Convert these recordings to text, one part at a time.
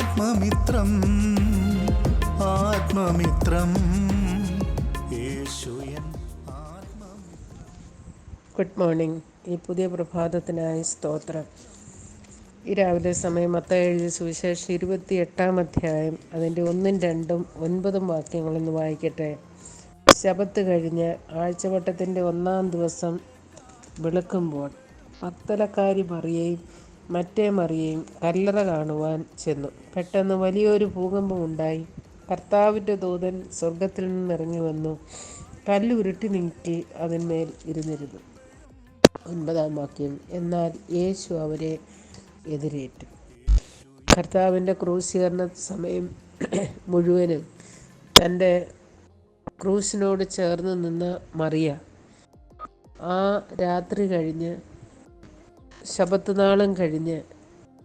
ആത്മമിത്രം ആത്മമിത്രം. Good morning ഈ പുതിയ പ്രഭാതത്തിനായി സ്തോത്രം. ഈ രാവിലെ സമയം അത്ത എഴുതിയ സുവിശേഷം ഇരുപത്തി എട്ടാം അധ്യായം അതിന്റെ ഒന്നും രണ്ടും ഒൻപതും വാക്യങ്ങളൊന്ന് വായിക്കട്ടെ. ശബത്ത് കഴിഞ്ഞ് ആഴ്ചവട്ടത്തിന്റെ ഒന്നാം ദിവസം വെളുക്കുമ്പോൾ പത്തലക്കാരി മറിയയും മറ്റേ മറിയയും കല്ലറ കാണുവാൻ ചെന്നു. പെട്ടെന്ന് വലിയൊരു ഭൂകമ്പം ഉണ്ടായി. കർത്താവിന്റെ ദൂതൻ സ്വർഗത്തിൽ നിന്നിറങ്ങി വന്നു. കല്ലുരുട്ടി നീക്കി അതിന്മേൽ ഇരുന്നിരുന്നു. ഒൻപതാം വാക്യം എന്നാൽ യേശു അവരെ എതിരേറ്റു. കർത്താവിന്റെ ക്രൂശീകരണ സമയം മുഴുവനും തന്റെ ക്രൂശിനോട് ചേർന്ന് നിന്ന മറിയ ആ രാത്രി കഴിഞ്ഞ് ശബത്ത് നാളും കഴിഞ്ഞ്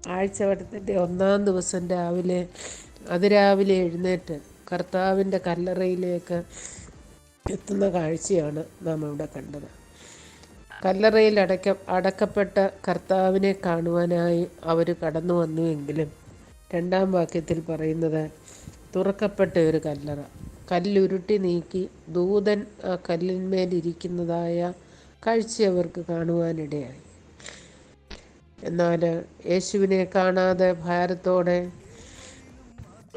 ആഴ്ചവട്ടത്തിന്റെ ഒന്നാം ദിവസം രാവിലെ അതിരാവിലെ എഴുന്നേറ്റ് കർത്താവിന്റെ കല്ലറയിലേക്ക് എത്തുന്ന കാഴ്ചയാണ് നാം ഇവിടെ കണ്ടത്. കല്ലറയിൽ അടക്ക അടക്കപ്പെട്ട കർത്താവിനെ കാണുവാനായി അവർ കടന്നു വന്നുവെങ്കിലും രണ്ടാം വാക്യത്തിൽ പറയുന്നത് തുറക്കപ്പെട്ട ഒരു കല്ലറ. കല്ലുരുട്ടി നീക്കി ദൂതൻ ആ കല്ലിന്മേലിരിക്കുന്നതായ കാഴ്ച അവർക്ക് കാണുവാനിടയായി. എന്നാൽ യേശുവിനെ കാണാതെ ഭാരത്തോടെ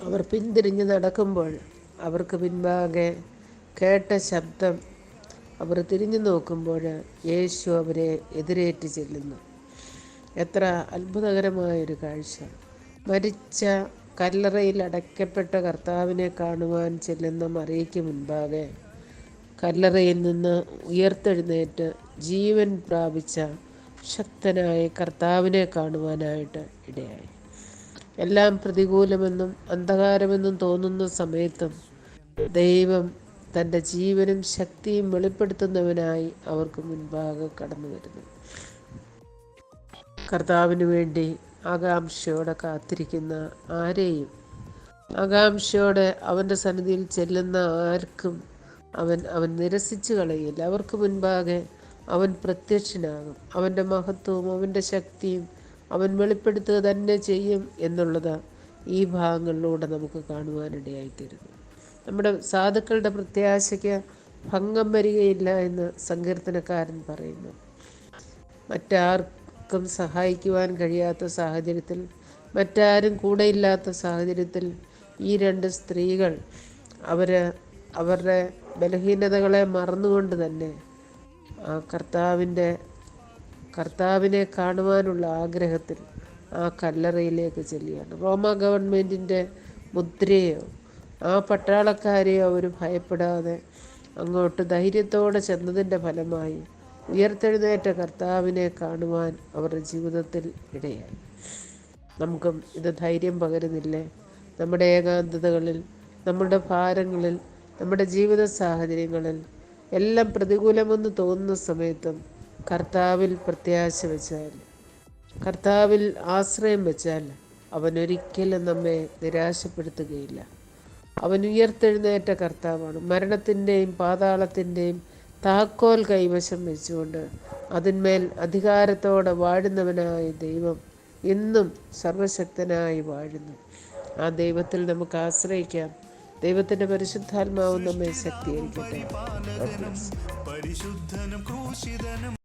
അവർ പിന്തിരിഞ്ഞ് നടക്കുമ്പോൾ അവർക്ക് പിൻപാകെ കേട്ട ശബ്ദം അവർ തിരിഞ്ഞു നോക്കുമ്പോൾ യേശു അവരെ എതിരേറ്റ് ചെല്ലുന്നു. എത്ര അത്ഭുതകരമായൊരു കാഴ്ച. മരിച്ച കല്ലറയിൽ അടയ്ക്കപ്പെട്ട കർത്താവിനെ കാണുവാൻ ചെല്ലുന്ന മറിയയ്ക്ക് മുൻപാകെ കല്ലറയിൽ നിന്ന് ഉയർത്തെഴുന്നേറ്റ് ജീവൻ പ്രാപിച്ച ശക്തനായ കർത്താവിനെ കാണുവാനായിട്ട് ഇടയായി. എല്ലാം പ്രതികൂലമെന്നും അന്ധകാരമെന്നും തോന്നുന്ന സമയത്തും ദൈവം തന്റെ ജീവനും ശക്തിയും വെളിപ്പെടുത്തുന്നവനായി അവർക്ക് മുൻപാകെ കടന്നു വരുന്നു. കർത്താവിന് വേണ്ടി ആകാംക്ഷയോടെ കാത്തിരിക്കുന്ന ആരെയും ആകാംക്ഷയോടെ അവന്റെ സന്നിധിയിൽ ചെല്ലുന്ന ആർക്കും അവൻ അവൻ നിരസിച്ചു കളയില്ല. അവർക്ക് മുൻപാകെ അവൻ പ്രത്യക്ഷനാകും. അവന്റെ മഹത്വവും അവന്റെ ശക്തിയും അവൻ വെളിപ്പെടുത്തുക തന്നെ ചെയ്യും എന്നുള്ളത് ഈ ഭാഗങ്ങളിലൂടെ നമുക്ക് കാണുവാനിടയായിത്തീരുന്നു നമ്മുടെ സാധുക്കളുടെ പ്രത്യാശയ്ക്ക് ഭംഗം വരികയില്ല എന്ന് സങ്കീർത്തനക്കാരൻ പറയുന്നു. മറ്റാർക്കും സഹായിക്കുവാൻ കഴിയാത്ത സാഹചര്യത്തിൽ മറ്റാരും കൂടെയില്ലാത്ത സാഹചര്യത്തിൽ ഈ രണ്ട് സ്ത്രീകൾ അവർ അവരുടെ ബലഹീനതകളെ മറന്നുകൊണ്ട് തന്നെ ആ കർത്താവിന്റെ കർത്താവിനെ കാണുവാനുള്ള ആഗ്രഹത്തിൽ ആ കല്ലറയിലേക്ക് ചെല്ലുകയാണ്. റോമ ഗവൺമെന്റിന്റെ മുദ്രയോ ആ പട്ടാളക്കാരെയോ അവർ ഭയപ്പെടാതെ അങ്ങോട്ട് ധൈര്യത്തോടെ ചെന്നതിന്റെ ഫലമായി ഉയർത്തെഴുന്നേറ്റ കർത്താവിനെ കാണുവാൻ അവരുടെ ജീവിതത്തിൽ ഇടയായി. നമുക്കും ഇത് ധൈര്യം പകരുന്നില്ലേ? നമ്മുടെ ഏകാന്തതകളിൽ നമ്മുടെ ഭാരങ്ങളിൽ നമ്മുടെ ജീവിത സാഹചര്യങ്ങളിൽ എല്ലാം പ്രതികൂലമെന്ന് തോന്നുന്ന സമയത്തും കർത്താവിൽ പ്രത്യാശ വെച്ചാൽ കർത്താവിൽ ആശ്രയം വെച്ചാൽ അവൻ ഒരിക്കലും നമ്മെ നിരാശപ്പെടുത്തുകയില്ല. അവൻ ഉയർത്തെഴുന്നേറ്റ കർത്താവാണ്. മരണത്തിന്റെയും പാതാളത്തിന്റെയും താക്കോൽ കൈവശം വെച്ചുകൊണ്ട് അതിന്മേൽ അധികാരത്തോടെ വാഴുന്നവനായ ദൈവം ഇന്നും സർവശക്തനായി വാഴുന്നു. ആ ദൈവത്തിൽ നമുക്ക് ആശ്രയിക്കാം. ദൈവത്തിന്റെ പരിശുദ്ധാത്മാവ് നമ്മെ ശക്തീകരിക്കട്ടെ. പരിശുദ്ധനും ക്രൂശിതനും